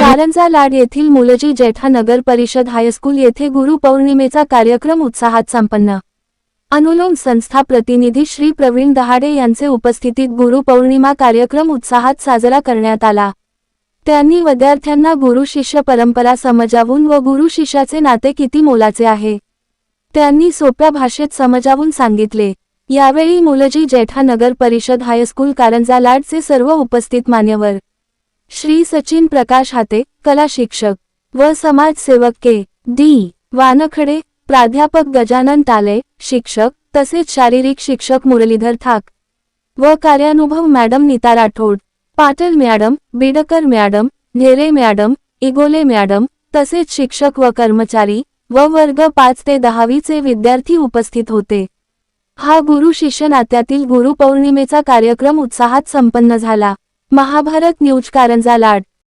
कारंजा लाड येथील मुलजी जेठा नगर परिषद हायस्कूल येथे गुरुपौर्णिमेचा कार्यक्रम उत्साहात संपन्न. अनुलोम संस्था प्रतिनिधी श्री प्रवीण दहाडे यांचे उपस्थितीत गुरुपौर्णिमा कार्यक्रम उत्साहात साजरा करण्यात आला. त्यांनी विद्यार्थ्यांना गुरु शिष्य परंपरा समजावून व गुरु शिष्याचे नाते किती मोलाचे आहे. त्यांनी सोप्या भाषेत समजावून सांगितले. यावेळी मुलजी जेठा नगर परिषद हायस्कूल कारंजा लाडचे सर्व उपस्थित मान्यवर. श्री सचिन प्रकाश हाते कला शिक्षक. व समाजसेवक के. डी. वानखडे प्राध्यापक गजानन ताले शिक्षक तसेच शारीरिक शिक्षक मुरलीधर थाक व कार्यानुभव madam Neeta Rathod. Patil madam Bidkar madam Dhere madam Igole madam तसेच शिक्षक व कर्मचारी व वर्ग पाच ते दहावीचे विद्यार्थी उपस्थित होते. हा गुरु शिष्य नात्यातील गुरुपौर्णिमेचा कार्यक्रम उत्साहात संपन्न झाला. महाभारत न्यूज कारंजा लाड.